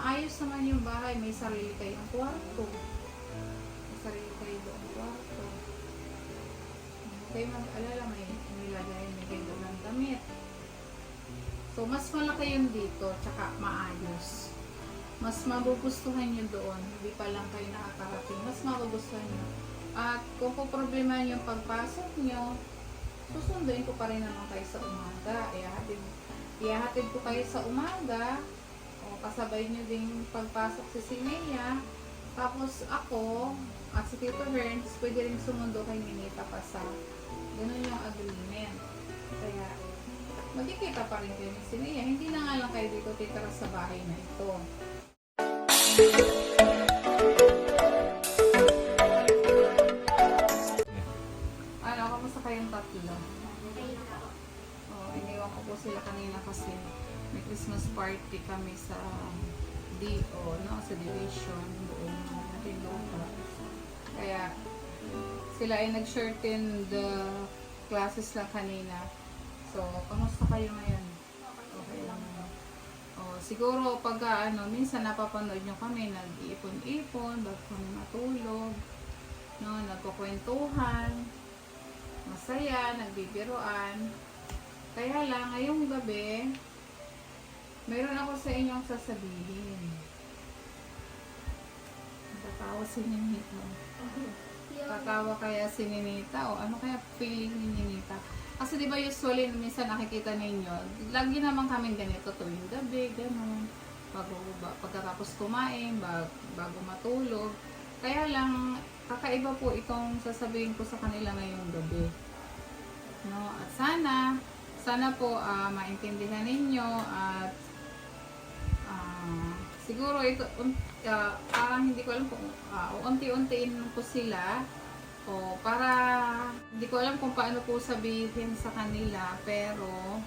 maayos naman yung bahay. May sarili kayong kwarto. May sarili kayo doon kwarto. Huwag kayo mag-alala, may nilagay, may kayo doon ng damit. So, mas malaki yung dito, tsaka maayos. Mas magugustuhan nyo doon. Hindi pa lang kayo nakakarating. Mas magugustuhan nyo. At kung po problema yung pagpasok nyo, susunduin ko pa rin naman kayo sa umaga. Ihahatid, ihahatid ko kayo sa umaga. O kasabay nyo din pagpasok si Sinea. Tapos ako, at si Tito Herns, pwede rin sumundo kay Ninita pa sa ganun yung agreement. Kaya, magkikita pa rin kayo ni Sinea. Hindi na nga lang kayo dito titira sa bahay na ito. Ano, kamusta kayong tatlo? Oh, iniwan ko po sila kanina kasi may Christmas party kami sa DO, no? Sa division doon natin lupa. Kaya sila ay nag-shorten the classes lang kanina. So, kamusta kayo ngayon? Okay lang. Oh, siguro pag ah, ano, minsan napapanood nyo kami, nag-iipon-ipon, bago kami matulog, no, nagkukwentuhan, masaya, nagbibiroan. Kaya lang, ngayong gabi, meron ako sa inyong sasabihin. Tatawa si Ninita. Tatawa kaya si Ninita o ano kaya feeling ni Ninita? Kasi di ba usually minsan nakikita ninyo, lagi naman kami ganito tuwing gabi, gano'n. Bago, ba, pagkatapos kumain, bag, bago matulog. Kaya lang, kakaiba po itong sasabihin ko sa kanila ngayong gabi. No, at sana, sana po ah, maintindihan ninyo at ah, siguro ito, un, ah, parang hindi ko alam kung uh, unti-untiin ko sila o para hindi ko alam kung paano po sabihin sa kanila pero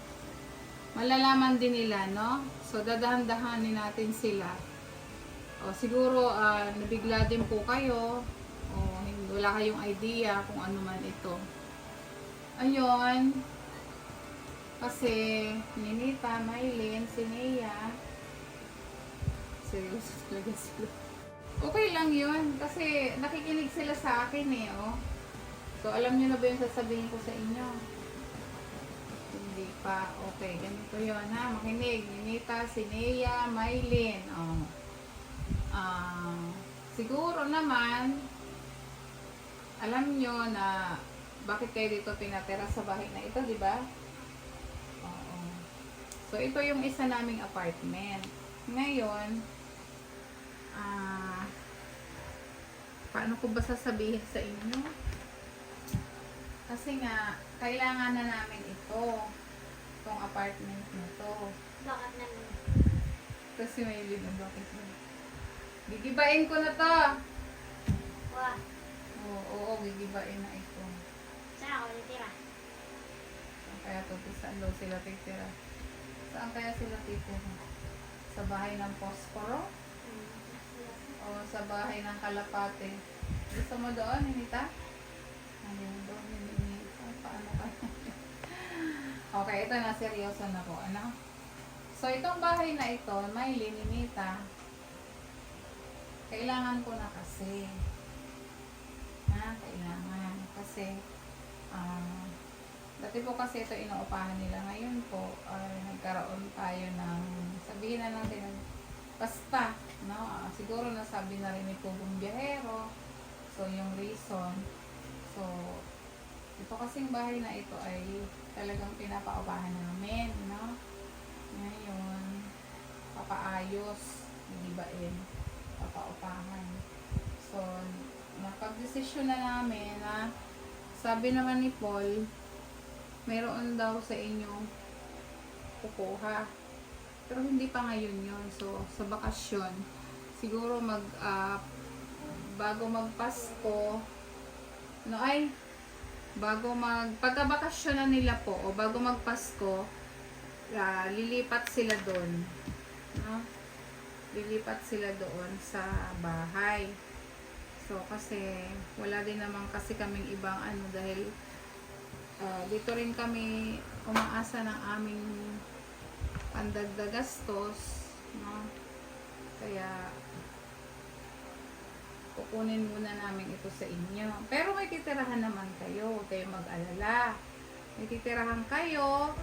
malalaman din nila no? So dadahan-dahanin natin sila. O siguro ah, nabigla din po kayo o wala kayong idea kung ano man ito. Ayun. Kasi Ninita, Mylene, Sinea seryoso talaga sila Okay lang yun. Kasi nakikinig sila sa akin eh, oh. So, alam niyo na ba yung sasabihin ko sa inyo? Hindi pa. Okay, ganito yun, ha? Makinig. Ninita, Sinea, Mylene, oh. Ah, siguro naman, alam nyo na bakit kayo dito pinatira sa bahay na ito, di ba? Oo. So, ito yung isa naming apartment. Ngayon, ah, paano ko ba sasabihin sa inyo? Kasi nga, kailangan na namin ito. Itong apartment na to. Bakit naman? Kasi may live na bakit na. Gigibain ko na to. Wah, Oo, oo, gigibain na ito. saan ako natira? Saan kaya to? Saan daw sila titira? Saan kaya sila titira? Sa bahay ng posporo? O sa bahay ng kalapate? Gusto mo doon, Ninita? Ayun, doon, Ninita. Paano ka? okay, ito na, seryoso na po. Ano? So, itong bahay na ito, may Ninita. Kailangan ko na kasi. Ha? Kailangan. Kasi, ah, dati po kasi ito inuupahan nila. Ngayon po, ay nagkaroon tayo ng, sabihin na natin, basta, no? Ah, siguro nasabi na rin ni Pugong Biyahero. So, yung reason. So, ito kasing bahay na ito ay talagang pinapaupahan namin, no? Ngayon, papaayos, hihibain, papaupahan. So, napag-desisyon na namin na sabi naman ni Paul, mayroon daw sa inyong kukuha. Pero hindi pa ngayon yun. So, sa bakasyon, siguro mag, ah, bago magpasko, no ay, bago mag, pagkabakasyon na nila po, o bago magpasko, ah, lilipat sila doon. No? Lilipat sila doon sa bahay. So, kasi, wala din naman kasi kaming ibang ano, dahil ah, dito rin kami umaasa ng aming pandagdag gastos, no? Kaya, kukunin muna namin ito sa inyo. Pero may titirahan naman kayo. Huwag kayong mag-alala. May titirahan kayo.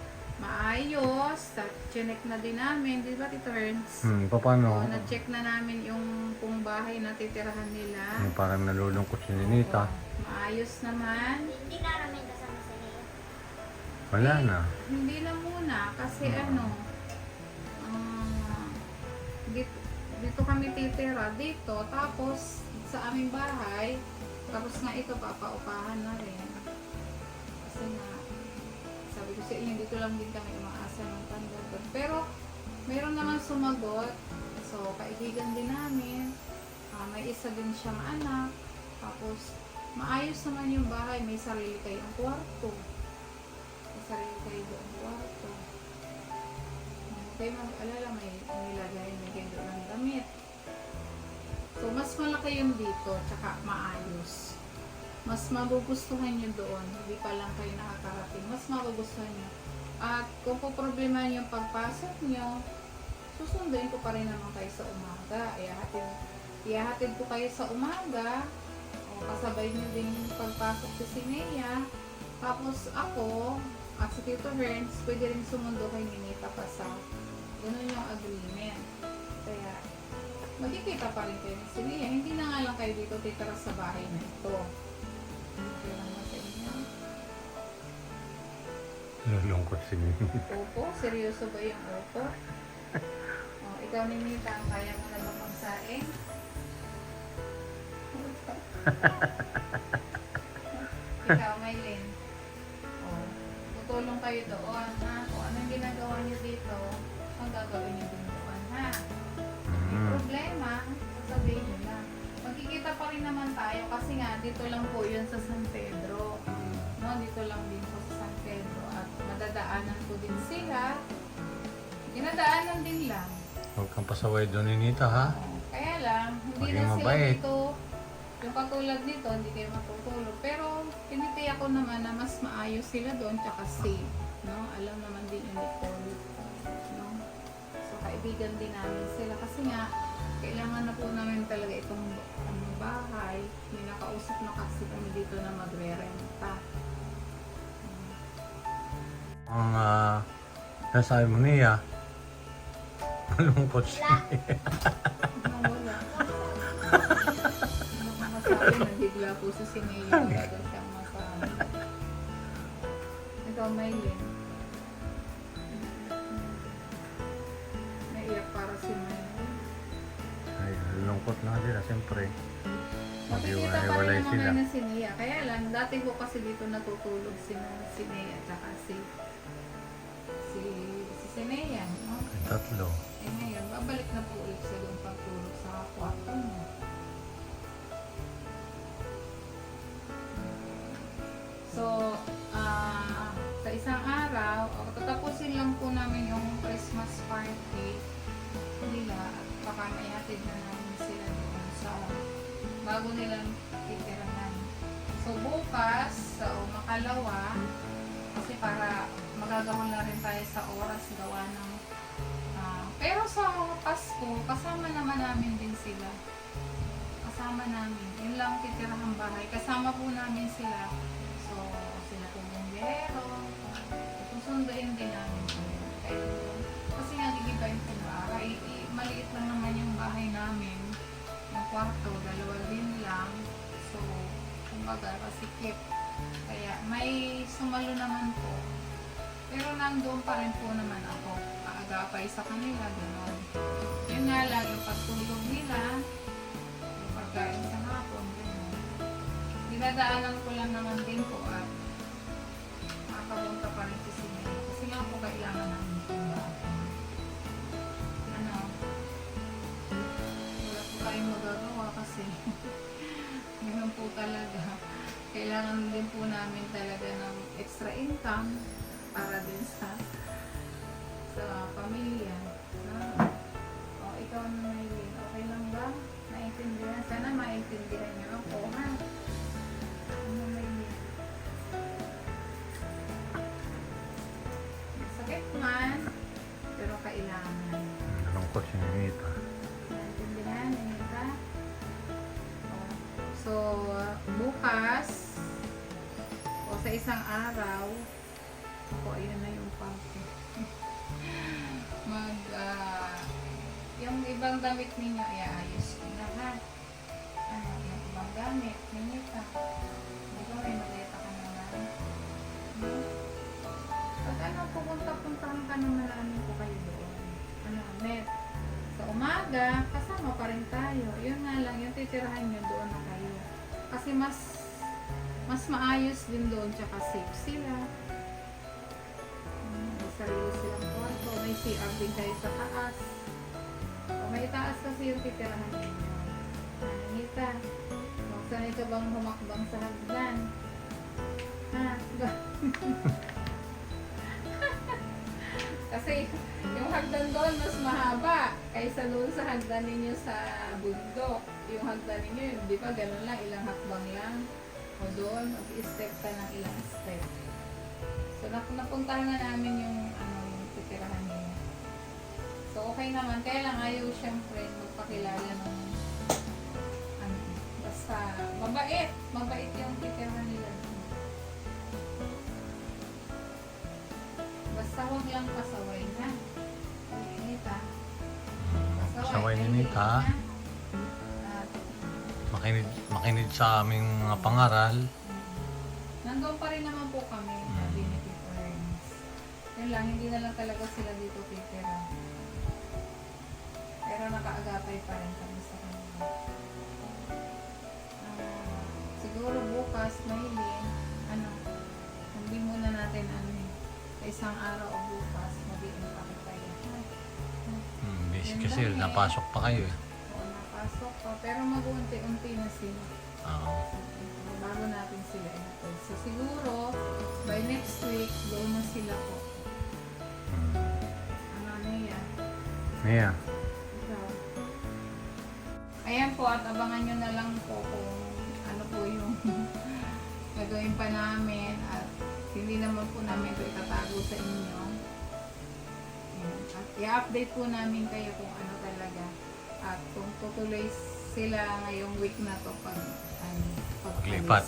Maayos. Chinek na din namin. Di ba, Tito Ernst? Hmm, paano? Oo, na-check na namin yung kung bahay na titirahan nila. Yung parang nalulungkot si Ninita. Oo, maayos naman. Hindi na namin kasama sa. Wala na. Hindi na muna kasi Mm. ano, dito, dito kami titira dito tapos sa aming bahay tapos nga ito papaupahan na rin. Kasi nga sabi ko sa inyo dito lang din kami umaasa ng pandagan pero meron naman sumagot. So kaibigan din namin. Ah, may isa din siyang anak. Tapos maayos naman yung bahay. May sarili kayong kwarto. May sarili kayo kwarto kayo mag-alala, may may kayo doon ng damit. So, mas malaki yung dito, tsaka maayos. Mas magugustuhan nyo doon, hindi pa lang kayo nakakarating. Mas magugustuhan nyo. At kung po problema yung pagpasok nyo, susunduin ko pa rin naman kayo sa umaga. Iyahatid, iyahatid ko kayo sa umaga. O, kasabay nyo din yung pagpasok sa Sinea. Tapos ako, at si Tito Herns, pwede rin sumundo kay Ninita pa sa ganun yung agreement. Kaya, magkikita pa rin kayo ni Sinia. Hindi na nga lang kayo dito titira sa bahay na ito. Okay lang ba sa inyo? Nalulungkot si Ninita. Opo? Seryoso ba yung opo? O, ikaw Ninita, kaya mo na ba magsaing? ikaw, Maylin. O, tutulong kayo doon, ang gagawin niyo din doon, ha? May Hmm. problema, sasabihin nyo lang. Magkikita pa rin naman tayo kasi nga dito lang po yun sa San Pedro. No, dito lang din po sa San Pedro at madadaanan ko din sila. Dinadaanan din lang. Huwag kang pasaway doon, Ninita, ha? Oo. Kaya lang, hindi Maging na sila mabait. dito. Yung katulad nito, hindi kayo matutulog. Pero tinitiyak ko naman na mas maayos sila doon tsaka safe. No? Alam naman din yung Nicole. No? Kaibigan din namin sila. Kasi nga, kailangan na po namin talaga itong ano, bahay. May nakausap na kasi kami dito na magre-renta. Ang uh, nasabi mo niya, malungkot siya. Nawala. Ano kang masabi? Nabigla po si Sineo. Wala daw siyang masabi. Ikaw, Maylin. Nalulungkot na nila, siyempre. Naman sila. na si Nia. Kaya lang, dati ko kasi dito natutulog si, si Nia at saka si si si Sinea, no? Tatlo. Eh ngayon, babalik na po ulit sa doon pagtulog sa kwarto mo. So, ah, sa isang araw, o, tatapusin lang po namin yung Christmas party nila at baka may hatid na namin sila bago nilang titirahan. So, bukas, so, makalawa, kasi para magagawa na rin tayo sa oras gawa ng Ah, pero sa Pasko, kasama naman namin din sila. Kasama namin. Yun lang titirahang bahay. Kasama po namin sila. So, sila po bumbero. Susunduin din namin. Kaya, kasi nga gigibayin po bahay. Maliit lang naman yung bahay namin. Kwarto, dalawa din lang. So, kumbaga, kasikip. Kaya, may sumalo naman po. Pero nandoon pa rin po naman ako. Kaagapay sa kanila, gano'n. Yun nga lang, yung pagtulog nila, yung pagkain sa hapon, gano'n. Dinadaanan ko lang naman din po at makapunta pa rin si Sinay. Kasi nga po kailangan namin itong kasi ganun po talaga. Kailangan din po namin talaga ng extra income para din sa sa pamilya. Ibang damit ninyo, iayos ko na ha. Ano, yung ibang gamit, ninita. Di ba may maleta ka naman? Hmm? Pag ano, pupunta-puntahan ka naman namin ko kayo doon. Ano, net. Sa umaga, kasama pa rin tayo. Yun nga lang, yung titirahan nyo doon na kayo. Kasi mas mas maayos din doon, tsaka safe sila. Hmm, sarili silang kwarto, may CR din kayo sa taas. May taas kasi yung titirahan ninyo. Nanita, magsanay ka bang humakbang sa hagdan? Ha? Kasi yung hagdan doon mas mahaba kaysa doon sa hagdan ninyo sa bundok. Yung hagdan ninyo, di ba ganun lang, ilang hakbang lang. O doon, mag-step ka ng ilang step. So nap- napuntahan na namin yung. So okay naman, kaya lang ayaw siyempre magpakilala ng ano, basta mabait, mabait yung titirahan nila. Basta huwag lang pasaway na. Nita. Pasaway ni Nita. Makinig, makinig sa aming mga pangaral. nandun pa rin naman po kami, sabi ni Tito Ernest. Yun lang, hindi na lang talaga sila dito titira. Pero nakaagapay pa rin kami sa kanila. Ah, siguro bukas, Maylin, ano, hindi muna natin ano eh, sa isang araw o bukas, mag-iin pa tayo. Hmm, busy Yun kasi lang eh. napasok pa kayo eh. Oo, napasok pa. Pero mag-unti-unti na sila. Oo. Bago natin sila i So siguro, by next week, go na sila po. Hmm. Ano niya? Mia, Ikaw. Ayan po, at abangan nyo na lang po kung ano po yung gagawin pa namin at hindi naman po namin ito itatago sa inyo. Ayan. At i-update po namin kayo kung ano talaga at kung tutuloy sila ngayong week na to pag ano. Paglipat.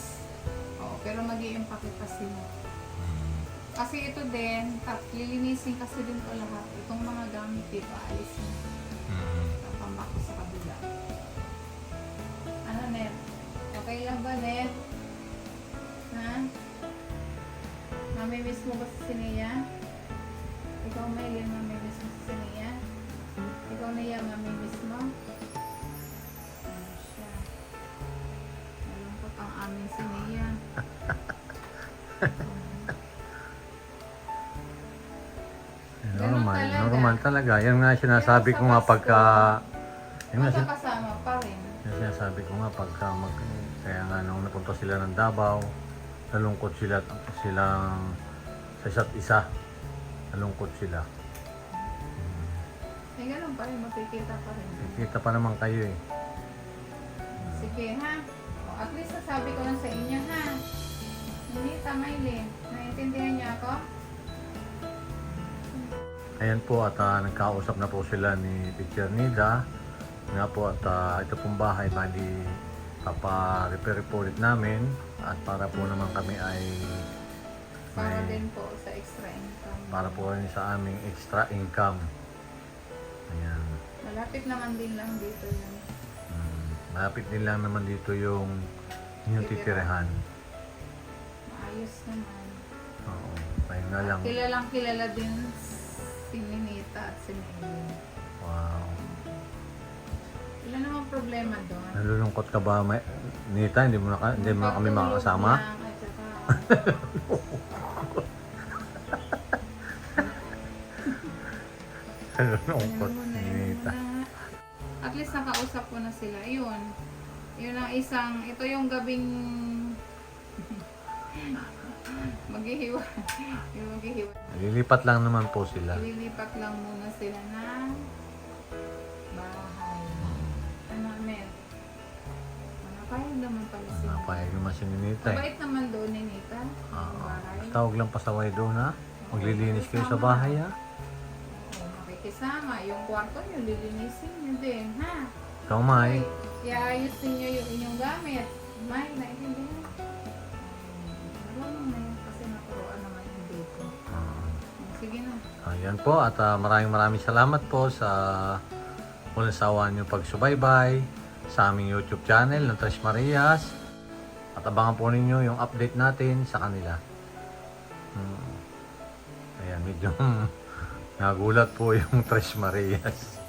Oo, pero mag iimpact pa sila. hmm, Kasi ito din, tap, lilinisin kasi din to lahat. Itong mga gamit dito, alisin. hmm, Napambak Net? Ha? Mamimiss mo ba si Sineya? Ikaw, Maylin, mamimiss mo si Sineya? Ikaw, Naya, mamimiss mo? Ano siya? Malungkot ang aming Sineya. Ganun normal, talaga. normal talaga. Yan nga sinasabi ko nga pagka... Yan nga, Magkakasama pa rin. yan sinasabi ko nga pagka mag... Kaya nga nung napunta sila ng Davao, nalungkot sila silang sa isa't isa. Nalungkot sila. Eh, ganun pa rin, makikita pa rin. Kita pa naman kayo eh. Sige, ha? O, at least nasabi ko lang sa inyo, ha? Hindi, Tamaylin. Naiintindihan niyo ako? Ayan po at ah, nagkausap na po sila ni Teacher Nida. Nga po at ah, ito pong bahay bali papa-repair po ulit namin at para po naman kami ay Para may- din po sa extra income. para po rin sa aming extra income. Ayan. Malapit naman din lang dito yun. Mm, malapit din lang naman dito yung yung titirahan. Maayos naman. Oo. Kaya nga lang. Kilalang kilala din si Ninita at si Maylin. Wow. Wala namang problema doon. Nalulungkot ka ba, may, Nita? Hindi mo na, ka- hindi mo na kami makakasama? lang at saka- Nalulungkot ni na yun Nita. na. At least nakausap ko na sila. Yun. Yun ang isang, ito yung gabing maghihiwa. yung maghihiwa. Lilipat lang naman po sila. Lilipat lang muna sila ng bahay. Ano, payag naman pala sila. Napayag naman si Ninita eh. Mabait naman doon ni Nita. Oo. Bahay. Basta huwag lang pasaway doon ha. Maglilinis kayo sa bahay ha. Oo, makikisama. Yung kwarto nyo, lilinisin nyo din, ha? Ikaw, May. Iayos ninyo yung inyong gamit. May, naiintindihan. Marunong na yun kasi naturoan naman yung dito. Ah. Sige na. Ayan po at ah, maraming maraming salamat po sa walang sawa niyo pagsubaybay sa aming YouTube channel ng Tres Marias at abangan po ninyo yung update natin sa kanila. Hmm. Ayan, medyo nagulat po yung Tres Marias.